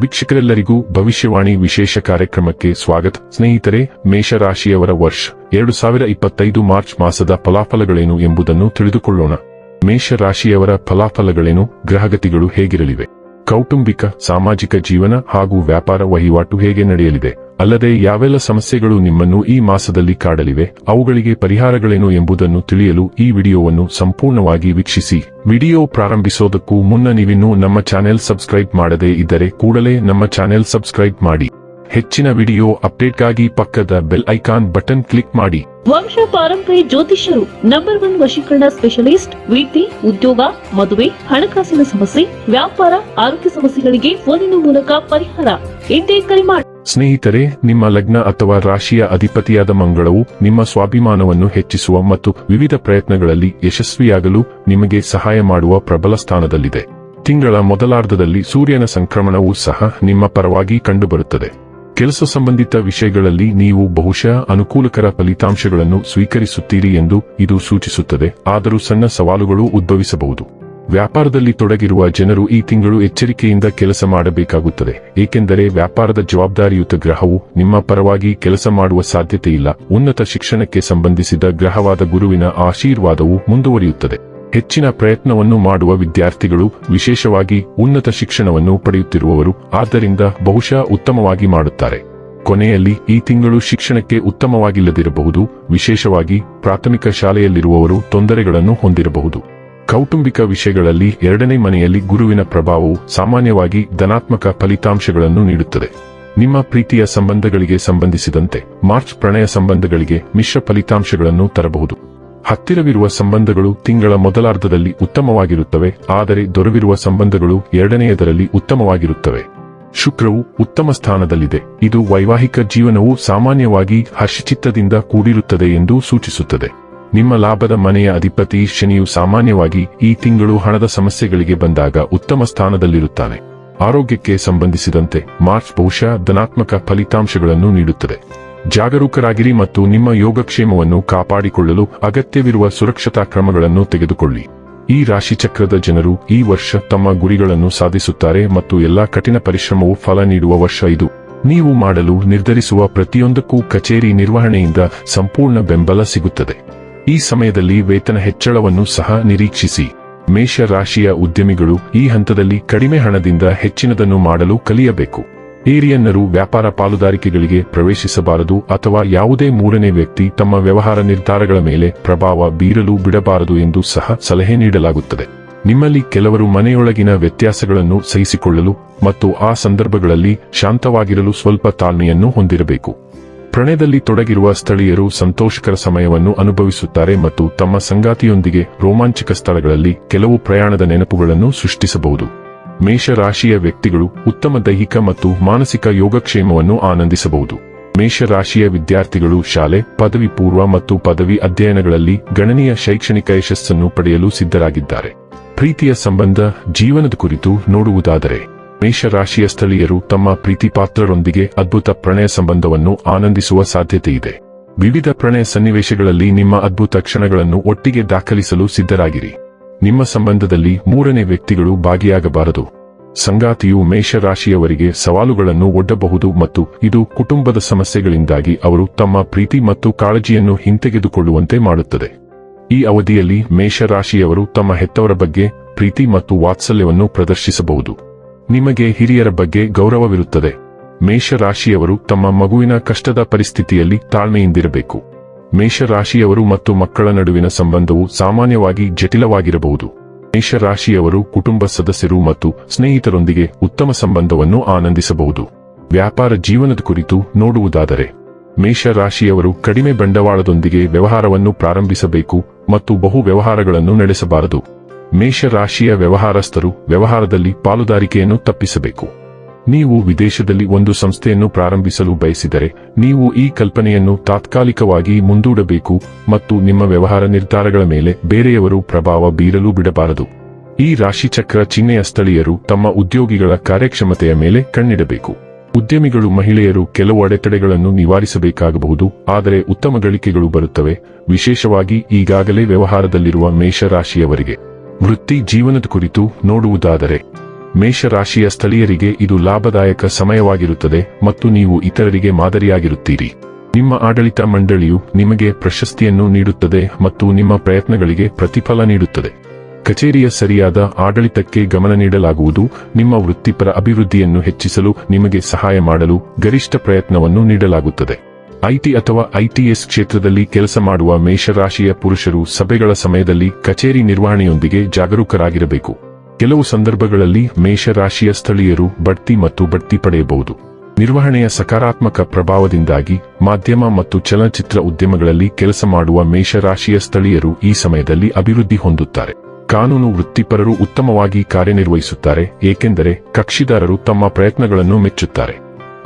ವೀಕ್ಷಕರೆಲ್ಲರಿಗೂ ಭವಿಷ್ಯವಾಣಿ ವಿಶೇಷ ಕಾರ್ಯಕ್ರಮಕ್ಕೆ ಸ್ವಾಗತ. ಸ್ನೇಹಿತರೆ, ಮೇಷರಾಶಿಯವರ ವರ್ಷ ಎರಡು ಸಾವಿರ ಇಪ್ಪತ್ತೈದು ಮಾರ್ಚ್ ಮಾಸದ ಫಲಾಫಲಗಳೇನು ಎಂಬುದನ್ನು ತಿಳಿದುಕೊಳ್ಳೋಣ. ಮೇಷರಾಶಿಯವರ ಫಲಾಫಲಗಳೇನು, ಗ್ರಹಗತಿಗಳು ಹೇಗಿರಲಿವೆ? ಕೌಟುಂಬಿಕ, ಸಾಮಾಜಿಕ ಜೀವನ ಹಾಗೂ ವ್ಯಾಪಾರ ವಹಿವಾಟು ಹೇಗೆ ನಡೆಯಲಿದೆ? ಅಲ್ಲದೆ ಯಾವೆಲ್ಲ ಸಮಸ್ಯೆಗಳು ನಿಮ್ಮನ್ನು ಈ ಮಾಸದಲ್ಲಿ ಕಾಡಲಿವೆ, ಅವುಗಳಿಗೆ ಪರಿಹಾರಗಳೇನು ಎಂಬುದನ್ನು ತಿಳಿಯಲು ಈ ವಿಡಿಯೋವನ್ನು ಸಂಪೂರ್ಣವಾಗಿ ವೀಕ್ಷಿಸಿ. ವಿಡಿಯೋ ಪ್ರಾರಂಭಿಸೋದಕ್ಕೂ ಮುನ್ನ ನೀವಿನ್ನೂ ನಮ್ಮ ಚಾನೆಲ್ ಸಬ್ಸ್ಕ್ರೈಬ್ ಮಾಡದೇ ಇದ್ದರೆ ಕೂಡಲೇ ನಮ್ಮ ಚಾನೆಲ್ ಸಬ್ಸ್ಕ್ರೈಬ್ ಮಾಡಿ. ಹೆಚ್ಚಿನ ವಿಡಿಯೋ ಅಪ್ಡೇಟ್ಗಾಗಿ ಪಕ್ಕದ ಬೆಲ್ ಐಕಾನ್ ಬಟನ್ ಕ್ಲಿಕ್ ಮಾಡಿ. ವಂಶ ಪಾರಂಪರ್ಯ ಜ್ಯೋತಿಷ್ಯರು ನಂಬರ್ ಒನ್ ವಶೀಕರಣ ಸ್ಪೆಷಲಿಸ್ಟ್ ವೃತ್ತಿ ಉದ್ಯೋಗ ಮದುವೆ ಹಣಕಾಸಿನ ಸಮಸ್ಯೆ ವ್ಯಾಪಾರ ಆರೋಗ್ಯ ಸಮಸ್ಯೆಗಳಿಗೆ ಫೋನಿನ ಮೂಲಕ ಪರಿಹಾರ. ಎಂದೇ ಕರೆ ಮಾಡಿ ಸ್ನೇಹಿತರೆ ನಿಮ್ಮ ಲಗ್ನ ಅಥವಾ ರಾಶಿಯ ಅಧಿಪತಿಯಾದ ಮಂಗಳವು ನಿಮ್ಮ ಸ್ವಾಭಿಮಾನವನ್ನು ಹೆಚ್ಚಿಸುವ ಮತ್ತು ವಿವಿಧ ಪ್ರಯತ್ನಗಳಲ್ಲಿ ಯಶಸ್ವಿಯಾಗಲು ನಿಮಗೆ ಸಹಾಯ ಮಾಡುವ ಪ್ರಬಲ ಸ್ಥಾನದಲ್ಲಿದೆ. ತಿಂಗಳ ಮೊದಲಾರ್ಧದಲ್ಲಿ ಸೂರ್ಯನ ಸಂಕ್ರಮಣವೂ ಸಹ ನಿಮ್ಮ ಪರವಾಗಿ ಕಂಡುಬರುತ್ತದೆ. ಕೆಲಸ ಸಂಬಂಧಿತ ವಿಷಯಗಳಲ್ಲಿ ನೀವು ಬಹುಶಃ ಅನುಕೂಲಕರ ಫಲಿತಾಂಶಗಳನ್ನು ಸ್ವೀಕರಿಸುತ್ತೀರಿ ಎಂದು ಇದು ಸೂಚಿಸುತ್ತದೆ. ಆದರೂ ಸಣ್ಣ ಸವಾಲುಗಳು ಉದ್ಭವಿಸಬಹುದು. ವ್ಯಾಪಾರದಲ್ಲಿ ತೊಡಗಿರುವ ಜನರು ಈ ತಿಂಗಳು ಎಚ್ಚರಿಕೆಯಿಂದ ಕೆಲಸ ಮಾಡಬೇಕಾಗುತ್ತದೆ. ಏಕೆಂದರೆ ವ್ಯಾಪಾರದ ಜವಾಬ್ದಾರಿಯುತ ಗ್ರಹವು ನಿಮ್ಮ ಪರವಾಗಿ ಕೆಲಸ ಮಾಡುವ ಸಾಧ್ಯತೆಯಿಲ್ಲ. ಉನ್ನತ ಶಿಕ್ಷಣಕ್ಕೆ ಸಂಬಂಧಿಸಿದ ಗ್ರಹವಾದ ಗುರುವಿನ ಆಶೀರ್ವಾದವು ಮುಂದುವರಿಯುತ್ತದೆ. ಹೆಚ್ಚಿನ ಪ್ರಯತ್ನವನ್ನು ಮಾಡುವ ವಿದ್ಯಾರ್ಥಿಗಳು, ವಿಶೇಷವಾಗಿ ಉನ್ನತ ಶಿಕ್ಷಣವನ್ನು ಪಡೆಯುತ್ತಿರುವವರು, ಆದ್ದರಿಂದ ಬಹುಶಃ ಉತ್ತಮವಾಗಿ ಮಾಡುತ್ತಾರೆ. ಕೊನೆಯಲ್ಲಿ ಈ ತಿಂಗಳು ಶಿಕ್ಷಣಕ್ಕೆ ಉತ್ತಮವಾಗಿಲ್ಲದಿರಬಹುದು, ವಿಶೇಷವಾಗಿ ಪ್ರಾಥಮಿಕ ಶಾಲೆಯಲ್ಲಿರುವವರು ತೊಂದರೆಗಳನ್ನು ಹೊಂದಿರಬಹುದು. ಕೌಟುಂಬಿಕ ವಿಷಯಗಳಲ್ಲಿ ಎರಡನೇ ಮನೆಯಲ್ಲಿ ಗುರುವಿನ ಪ್ರಭಾವವು ಸಾಮಾನ್ಯವಾಗಿ ಧನಾತ್ಮಕ ಫಲಿತಾಂಶಗಳನ್ನು ನೀಡುತ್ತದೆ. ನಿಮ್ಮ ಪ್ರೀತಿಯ ಸಂಬಂಧಗಳಿಗೆ ಸಂಬಂಧಿಸಿದಂತೆ, ಮಾರ್ಚ್ ಪ್ರಣಯ ಸಂಬಂಧಗಳಿಗೆ ಮಿಶ್ರ ಫಲಿತಾಂಶಗಳನ್ನು ತರಬಹುದು. ಹತ್ತಿರವಿರುವ ಸಂಬಂಧಗಳು ತಿಂಗಳ ಮೊದಲಾರ್ಧದಲ್ಲಿ ಉತ್ತಮವಾಗಿರುತ್ತವೆ, ಆದರೆ ದೊರವಿರುವ ಸಂಬಂಧಗಳು ಎರಡನೆಯದರಲ್ಲಿ ಉತ್ತಮವಾಗಿರುತ್ತವೆ. ಶುಕ್ರವು ಉತ್ತಮ ಸ್ಥಾನದಲ್ಲಿದೆ. ಇದು ವೈವಾಹಿಕ ಜೀವನವು ಸಾಮಾನ್ಯವಾಗಿ ಹರ್ಷಚಿತ್ತದಿಂದ ಕೂಡಿರುತ್ತದೆ ಎಂದು ಸೂಚಿಸುತ್ತದೆ. ನಿಮ್ಮ ಲಾಭದ ಮನೆಯ ಅಧಿಪತಿ ಶನಿಯು ಸಾಮಾನ್ಯವಾಗಿ ಈ ತಿಂಗಳು ಹಣದ ಸಮಸ್ಯೆಗಳಿಗೆ ಬಂದಾಗ ಉತ್ತಮ ಸ್ಥಾನದಲ್ಲಿರುತ್ತಾನೆ. ಆರೋಗ್ಯಕ್ಕೆ ಸಂಬಂಧಿಸಿದಂತೆ ಮಾರ್ಚ್ ಬಹುಶಃ ಧನಾತ್ಮಕ ಫಲಿತಾಂಶಗಳನ್ನು ನೀಡುತ್ತದೆ. ಜಾಗರೂಕರಾಗಿರಿ ಮತ್ತು ನಿಮ್ಮ ಯೋಗಕ್ಷೇಮವನ್ನು ಕಾಪಾಡಿಕೊಳ್ಳಲು ಅಗತ್ಯವಿರುವ ಸುರಕ್ಷತಾ ಕ್ರಮಗಳನ್ನು ತೆಗೆದುಕೊಳ್ಳಿ. ಈ ರಾಶಿಚಕ್ರದ ಜನರು ಈ ವರ್ಷ ತಮ್ಮ ಗುರಿಗಳನ್ನು ಸಾಧಿಸುತ್ತಾರೆ ಮತ್ತು ಎಲ್ಲಾ ಕಠಿಣ ಪರಿಶ್ರಮವು ಫಲ ನೀಡುವ ವರ್ಷ ಇದು. ನೀವು ಮಾಡಲು ನಿರ್ಧರಿಸುವ ಪ್ರತಿಯೊಂದಕ್ಕೂ ಕಚೇರಿ ನಿರ್ವಹಣೆಯಿಂದ ಸಂಪೂರ್ಣ ಬೆಂಬಲ ಸಿಗುತ್ತದೆ. ಈ ಸಮಯದಲ್ಲಿ ವೇತನ ಹೆಚ್ಚಳವನ್ನು ಸಹ ನಿರೀಕ್ಷಿಸಿ. ಮೇಷ ರಾಶಿಯ ಉದ್ಯಮಿಗಳು ಈ ಹಂತದಲ್ಲಿ ಕಡಿಮೆ ಹಣದಿಂದ ಹೆಚ್ಚಿನದನ್ನು ಮಾಡಲು ಕಲಿಯಬೇಕು. ಹಿರಿಯನ್ನರು ವ್ಯಾಪಾರ ಪಾಲುದಾರಿಕೆಗಳಿಗೆ ಪ್ರವೇಶಿಸಬಾರದು ಅಥವಾ ಯಾವುದೇ ಮೂರನೇ ವ್ಯಕ್ತಿ ತಮ್ಮ ವ್ಯವಹಾರ ನಿರ್ಧಾರಗಳ ಮೇಲೆ ಪ್ರಭಾವ ಬೀರಲು ಬಿಡಬಾರದು ಎಂದು ಸಹ ಸಲಹೆ ನೀಡಲಾಗುತ್ತದೆ. ನಿಮ್ಮಲ್ಲಿ ಕೆಲವರು ಮನೆಯೊಳಗಿನ ವ್ಯತ್ಯಾಸಗಳನ್ನು ಸಹಿಸಿಕೊಳ್ಳಲು ಮತ್ತು ಆ ಸಂದರ್ಭಗಳಲ್ಲಿ ಶಾಂತವಾಗಿರಲು ಸ್ವಲ್ಪ ತಾಳ್ಮೆಯನ್ನು ಹೊಂದಿರಬೇಕು. ಪ್ರಣಯದಲ್ಲಿ ತೊಡಗಿರುವ ಸ್ಥಳೀಯರು ಸಂತೋಷಕರ ಸಮಯವನ್ನು ಅನುಭವಿಸುತ್ತಾರೆ ಮತ್ತು ತಮ್ಮ ಸಂಗಾತಿಯೊಂದಿಗೆ ರೋಮಾಂಚಕ ಸ್ಥಳಗಳಲ್ಲಿ ಕೆಲವು ಪ್ರಯಾಣದ ನೆನಪುಗಳನ್ನು ಸೃಷ್ಟಿಸಬಹುದು. ಮೇಷರಾಶಿಯ ವ್ಯಕ್ತಿಗಳು ಉತ್ತಮ ದೈಹಿಕ ಮತ್ತು ಮಾನಸಿಕ ಯೋಗಕ್ಷೇಮವನ್ನು ಆನಂದಿಸಬಹುದು. ಮೇಷರಾಶಿಯ ವಿದ್ಯಾರ್ಥಿಗಳು ಶಾಲೆ, ಪದವಿ ಪೂರ್ವ ಮತ್ತು ಪದವಿ ಅಧ್ಯಯನಗಳಲ್ಲಿ ಗಣನೀಯ ಶೈಕ್ಷಣಿಕ ಯಶಸ್ಸನ್ನು ಪಡೆಯಲು ಸಿದ್ಧರಾಗಿದ್ದಾರೆ. ಪ್ರೀತಿಯ ಸಂಬಂಧ, ಜೀವನದ ಕುರಿತು ನೋಡುವುದಾದರೆ, ಮೇಷರಾಶಿಯ ಸ್ಥಳೀಯರು ತಮ್ಮ ಪ್ರೀತಿಪಾತ್ರರೊಂದಿಗೆ ಅದ್ಭುತ ಪ್ರಣಯ ಸಂಬಂಧವನ್ನು ಆನಂದಿಸುವ ಸಾಧ್ಯತೆಯಿದೆ ವಿವಿಧ ಪ್ರಣಯ ಸನ್ನಿವೇಶಗಳಲ್ಲಿ ನಿಮ್ಮ ಅದ್ಭುತ ಕ್ಷಣಗಳನ್ನು ಒಟ್ಟಿಗೆ ದಾಖಲಿಸಲು ಸಿದ್ಧರಾಗಿರಿ. ನಿಮ್ಮ ಸಂಬಂಧದಲ್ಲಿ ಮೂರನೇ ವ್ಯಕ್ತಿಗಳು ಭಾಗಿಯಾಗಬಾರದು. ಸಂಗಾತಿಯು ಮೇಷರಾಶಿಯವರಿಗೆ ಸವಾಲುಗಳನ್ನು ಒಡ್ಡಬಹುದು ಮತ್ತು ಇದು ಕುಟುಂಬದ ಸಮಸ್ಯೆಗಳಿಂದಾಗಿ ಅವರು ತಮ್ಮ ಪ್ರೀತಿ ಮತ್ತು ಕಾಳಜಿಯನ್ನು ಹಿಂತೆಗೆದುಕೊಳ್ಳುವಂತೆ ಮಾಡುತ್ತದೆ. ಈ ಅವಧಿಯಲ್ಲಿ ಮೇಷರಾಶಿಯವರು ತಮ್ಮ ಹೆತ್ತವರ ಬಗ್ಗೆ ಪ್ರೀತಿ ಮತ್ತು ವಾತ್ಸಲ್ಯವನ್ನು ಪ್ರದರ್ಶಿಸಬಹುದು. ನಿಮಗೆ ಹಿರಿಯರ ಬಗ್ಗೆ ಗೌರವವಿರುತ್ತದೆ. ಮೇಷರಾಶಿಯವರು ತಮ್ಮ ಮಗುವಿನ ಕಷ್ಟದ ಪರಿಸ್ಥಿತಿಯಲ್ಲಿ ತಾಳ್ಮೆಯಿಂದಿರಬೇಕು. ಮೇಷರಾಶಿಯವರು ಮತ್ತು ಮಕ್ಕಳ ನಡುವಿನ ಸಂಬಂಧವು ಸಾಮಾನ್ಯವಾಗಿ ಜಟಿಲವಾಗಿರಬಹುದು. ಮೇಷರಾಶಿಯವರು ಕುಟುಂಬ ಸದಸ್ಯರು ಮತ್ತು ಸ್ನೇಹಿತರೊಂದಿಗೆ ಉತ್ತಮ ಸಂಬಂಧವನ್ನು ಆನಂದಿಸಬಹುದು. ವ್ಯಾಪಾರ ಜೀವನದ ಕುರಿತು ನೋಡುವುದಾದರೆ, ಮೇಷರಾಶಿಯವರು ಕಡಿಮೆ ಬಂಡವಾಳದೊಂದಿಗೆ ವ್ಯವಹಾರವನ್ನು ಪ್ರಾರಂಭಿಸಬೇಕು ಮತ್ತು ಬಹು ವ್ಯವಹಾರಗಳನ್ನು ನಡೆಸಬಾರದು. ಮೇಷರಾಶಿಯ ವ್ಯವಹಾರಸ್ಥರು ವ್ಯವಹಾರದಲ್ಲಿ ಪಾಲುದಾರಿಕೆಯನ್ನು ತಪ್ಪಿಸಬೇಕು. ನೀವು ವಿದೇಶದಲ್ಲಿ ಒಂದು ಸಂಸ್ಥೆಯನ್ನು ಪ್ರಾರಂಭಿಸಲು ಬಯಸಿದರೆ, ನೀವು ಈ ಕಲ್ಪನೆಯನ್ನು ತಾತ್ಕಾಲಿಕವಾಗಿ ಮುಂದೂಡಬೇಕು ಮತ್ತು ನಿಮ್ಮ ವ್ಯವಹಾರ ನಿರ್ಧಾರಗಳ ಮೇಲೆ ಬೇರೆಯವರು ಪ್ರಭಾವ ಬೀರಲು ಬಿಡಬಾರದು. ಈ ರಾಶಿಚಕ್ರ ಚಿಹ್ನೆಯ ಸ್ಥಳೀಯರು ತಮ್ಮ ಉದ್ಯೋಗಿಗಳ ಕಾರ್ಯಕ್ಷಮತೆಯ ಮೇಲೆ ಕಣ್ಣಿಡಬೇಕು. ಉದ್ಯಮಿಗಳು ಮಹಿಳೆಯರು ಕೆಲವು ಅಡೆತಡೆಗಳನ್ನು ನಿವಾರಿಸಬೇಕಾಗಬಹುದು, ಆದರೆ ಉತ್ತಮ ಗಳಿಕೆಗಳು ಬರುತ್ತವೆ, ವಿಶೇಷವಾಗಿ ಈಗಾಗಲೇ ವ್ಯವಹಾರದಲ್ಲಿರುವ ಮೇಷರಾಶಿಯವರಿಗೆ. ವೃತ್ತಿ, ಜೀವನದ ಕುರಿತು ನೋಡುವುದಾದರೆ ಮೇಷರಾಶಿಯ ಸ್ಥಳೀಯರಿಗೆ ಇದು ಲಾಭದಾಯಕ ಸಮಯವಾಗಿರುತ್ತದೆ ಮತ್ತು ನೀವು ಇತರರಿಗೆ ಮಾದರಿಯಾಗಿರುತ್ತೀರಿ. ನಿಮ್ಮ ಆಡಳಿತ ಮಂಡಳಿಯು ನಿಮಗೆ ಪ್ರಶಸ್ತಿಯನ್ನು ನೀಡುತ್ತದೆ ಮತ್ತು ನಿಮ್ಮ ಪ್ರಯತ್ನಗಳಿಗೆ ಪ್ರತಿಫಲ ನೀಡುತ್ತದೆ. ಕಚೇರಿಯ ಸರಿಯಾದ ಆಡಳಿತಕ್ಕೆ ಗಮನ ನೀಡಲಾಗುವುದು, ನಿಮ್ಮ ವೃತ್ತಿಪರ ಅಭಿವೃದ್ಧಿಯನ್ನು ಹೆಚ್ಚಿಸಲು ನಿಮಗೆ ಸಹಾಯ ಮಾಡಲು ಗರಿಷ್ಠ ಪ್ರಯತ್ನವನ್ನು ನೀಡಲಾಗುತ್ತದೆ. ಐಟಿ ಅಥವಾ ಐಟಿಎಸ್ ಕ್ಷೇತ್ರದಲ್ಲಿ ಕೆಲಸ ಮಾಡುವ ಮೇಷರಾಶಿಯ ಪುರುಷರು ಸಭೆಗಳ ಸಮಯದಲ್ಲಿ ಕಚೇರಿ ನಿರ್ವಹಣೆಯೊಂದಿಗೆ ಜಾಗರೂಕರಾಗಿರಬೇಕು. ಕೆಲವು ಸಂದರ್ಭಗಳಲ್ಲಿ ಮೇಷರಾಶಿಯ ಸ್ಥಳೀಯರು ಬಡ್ತಿ ಮತ್ತು ಬಡ್ತಿ ಪಡೆಯಬಹುದು. ನಿರ್ವಹಣೆಯ ಸಕಾರಾತ್ಮಕ ಪ್ರಭಾವದಿಂದಾಗಿ ಮಾಧ್ಯಮ ಮತ್ತು ಚಲನಚಿತ್ರ ಉದ್ಯಮಗಳಲ್ಲಿ ಕೆಲಸ ಮಾಡುವ ಮೇಷರಾಶಿಯ ಸ್ಥಳೀಯರು ಈ ಸಮಯದಲ್ಲಿ ಅಭಿವೃದ್ಧಿ ಹೊಂದುತ್ತಾರೆ. ಕಾನೂನು ವೃತ್ತಿಪರರು ಉತ್ತಮವಾಗಿ ಕಾರ್ಯನಿರ್ವಹಿಸುತ್ತಾರೆ, ಏಕೆಂದರೆ ಕಕ್ಷಿದಾರರು ತಮ್ಮ ಪ್ರಯತ್ನಗಳನ್ನು ಮೆಚ್ಚುತ್ತಾರೆ.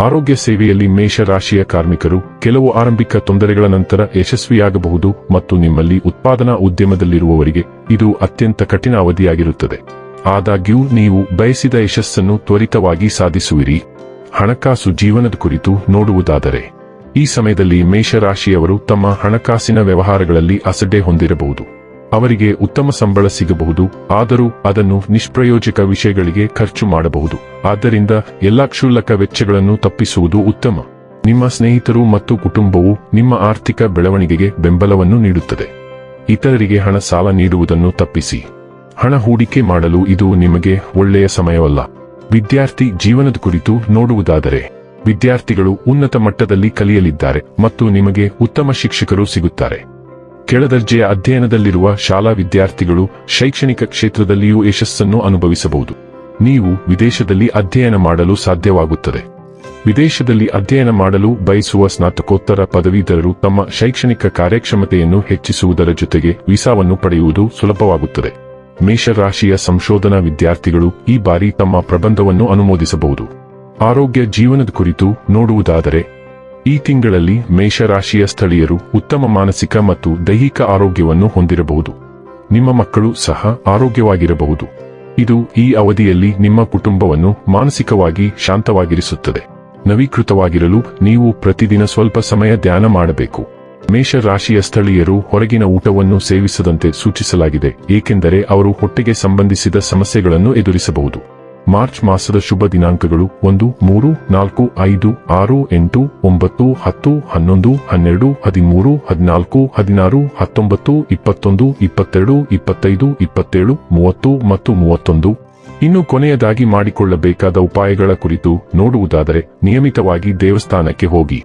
ಆರೋಗ್ಯ ಸೇವೆಯಲ್ಲಿ ಮೇಷರಾಶಿಯ ಕಾರ್ಮಿಕರು ಕೆಲವು ಆರಂಭಿಕ ತೊಂದರೆಗಳ ನಂತರ ಯಶಸ್ವಿಯಾಗಬಹುದು ಮತ್ತು ನಿಮ್ಮಲ್ಲಿ ಉತ್ಪಾದನಾ ಉದ್ಯಮದಲ್ಲಿರುವವರಿಗೆ ಇದು ಅತ್ಯಂತ ಕಠಿಣ ಅವಧಿಯಾಗಿರುತ್ತದೆ. ಆದಾಗ್ಯೂ ನೀವು ಬಯಸಿದ ಯಶಸ್ಸನ್ನು ತ್ವರಿತವಾಗಿ ಸಾಧಿಸುವಿರಿ. ಹಣಕಾಸು ಜೀವನದ ಕುರಿತು ನೋಡುವುದಾದರೆ, ಈ ಸಮಯದಲ್ಲಿ ಮೇಷರಾಶಿಯವರು ತಮ್ಮ ಹಣಕಾಸಿನ ವ್ಯವಹಾರಗಳಲ್ಲಿ ಅಸಡ್ಡೆ ಹೊಂದಿರಬಹುದು. ಅವರಿಗೆ ಉತ್ತಮ ಸಂಬಳ ಸಿಗಬಹುದು, ಆದರೂ ಅದನ್ನು ನಿಷ್ಪ್ರಯೋಜಕ ವಿಷಯಗಳಿಗೆ ಖರ್ಚು ಮಾಡಬಹುದು. ಆದ್ದರಿಂದ ಎಲ್ಲಾ ಕ್ಷುಲ್ಲಕ ವೆಚ್ಚಗಳನ್ನು ತಪ್ಪಿಸುವುದು ಉತ್ತಮ. ನಿಮ್ಮ ಸ್ನೇಹಿತರು ಮತ್ತು ಕುಟುಂಬವು ನಿಮ್ಮ ಆರ್ಥಿಕ ಬೆಳವಣಿಗೆಗೆ ಬೆಂಬಲವನ್ನು ನೀಡುತ್ತದೆ. ಇತರರಿಗೆ ಹಣ ಸಾಲ ನೀಡುವುದನ್ನು ತಪ್ಪಿಸಿ. ಹಣ ಹೂಡಿಕೆ ಮಾಡಲು ಇದು ನಿಮಗೆ ಒಳ್ಳೆಯ ಸಮಯವಲ್ಲ. ವಿದ್ಯಾರ್ಥಿ ಜೀವನದ ಕುರಿತು ನೋಡುವುದಾದರೆ, ವಿದ್ಯಾರ್ಥಿಗಳು ಉನ್ನತ ಮಟ್ಟದಲ್ಲಿ ಕಲಿಯಲಿದ್ದಾರೆ ಮತ್ತು ನಿಮಗೆ ಉತ್ತಮ ಶಿಕ್ಷಕರು ಸಿಗುತ್ತಾರೆ. ಕೆಳದರ್ಜೆಯ ಅಧ್ಯಯನದಲ್ಲಿರುವ ಶಾಲಾ ವಿದ್ಯಾರ್ಥಿಗಳು ಶೈಕ್ಷಣಿಕ ಕ್ಷೇತ್ರದಲ್ಲಿಯೂ ಯಶಸ್ಸನ್ನು ಅನುಭವಿಸಬಹುದು. ನೀವು ವಿದೇಶದಲ್ಲಿ ಅಧ್ಯಯನ ಮಾಡಲು ಸಾಧ್ಯವಾಗುತ್ತದೆ. ವಿದೇಶದಲ್ಲಿ ಅಧ್ಯಯನ ಮಾಡಲು ಬಯಸುವ ಸ್ನಾತಕೋತ್ತರ ಪದವೀಧರರು ತಮ್ಮ ಶೈಕ್ಷಣಿಕ ಕಾರ್ಯಕ್ಷಮತೆಯನ್ನು ಹೆಚ್ಚಿಸುವುದರ ಜೊತೆಗೆ ವೀಸಾವನ್ನು ಪಡೆಯುವುದು ಸುಲಭವಾಗುತ್ತದೆ. ಮೇಷರಾಶಿಯ ಸಂಶೋಧನಾ ವಿದ್ಯಾರ್ಥಿಗಳು ಈ ಬಾರಿ ತಮ್ಮ ಪ್ರಬಂಧವನ್ನು ಅನುಮೋದಿಸಬಹುದು. ಆರೋಗ್ಯ ಜೀವನದ ಕುರಿತು ನೋಡುವುದಾದರೆ, ಈ ತಿಂಗಳಲ್ಲಿ ಮೇಷರಾಶಿಯ ಸ್ಥಳೀಯರು ಉತ್ತಮ ಮಾನಸಿಕ ಮತ್ತು ದೈಹಿಕ ಆರೋಗ್ಯವನ್ನು ಹೊಂದಿರಬಹುದು. ನಿಮ್ಮ ಮಕ್ಕಳು ಸಹ ಆರೋಗ್ಯವಾಗಿರಬಹುದು. ಇದು ಈ ಅವಧಿಯಲ್ಲಿ ನಿಮ್ಮ ಕುಟುಂಬವನ್ನು ಮಾನಸಿಕವಾಗಿ ಶಾಂತವಾಗಿರಿಸುತ್ತದೆ. ನವೀಕೃತವಾಗಿರಲು ನೀವು ಪ್ರತಿದಿನ ಸ್ವಲ್ಪ ಸಮಯ ಧ್ಯಾನ ಮಾಡಬೇಕು. ಮೇಷರಾಶಿಯ ಸ್ಥಳೀಯರು ಹೊರಗಿನ ಊಟವನ್ನು ಸೇವಿಸದಂತೆ ಸೂಚಿಸಲಾಗಿದೆ, ಏಕೆಂದರೆ ಅವರು ಹೊಟ್ಟೆಗೆ ಸಂಬಂಧಿಸಿದ ಸಮಸ್ಯೆಗಳನ್ನು ಎದುರಿಸಬಹುದು. ಮಾರ್ಚ್ ಮಾಸದ ಶುಭ ದಿನಾಂಕಗಳು ಒಂದು, ಮೂರು, ನಾಲ್ಕು, ಐದು, ಆರು, ಎಂಟು, ಒಂಬತ್ತು, ಹತ್ತು, ಹನ್ನೊಂದು, ಹನ್ನೆರಡು, ಹದಿಮೂರು, ಹದಿನಾಲ್ಕು, ಹದಿನಾರು, ಹತ್ತೊಂಬತ್ತು, ಇಪ್ಪತ್ತೊಂದು, ಇಪ್ಪತ್ತೆರಡು, ಇಪ್ಪತ್ತೈದು, ಇಪ್ಪತ್ತೇಳು, ಮೂವತ್ತು ಮತ್ತು ಮೂವತ್ತೊಂದು. ಇನ್ನು ಕೊನೆಯದಾಗಿ ಮಾಡಿಕೊಳ್ಳಬೇಕಾದ ಉಪಾಯಗಳ ಕುರಿತು ನೋಡುವುದಾದರೆ, ನಿಯಮಿತವಾಗಿ ದೇವಸ್ಥಾನಕ್ಕೆ ಹೋಗಿ.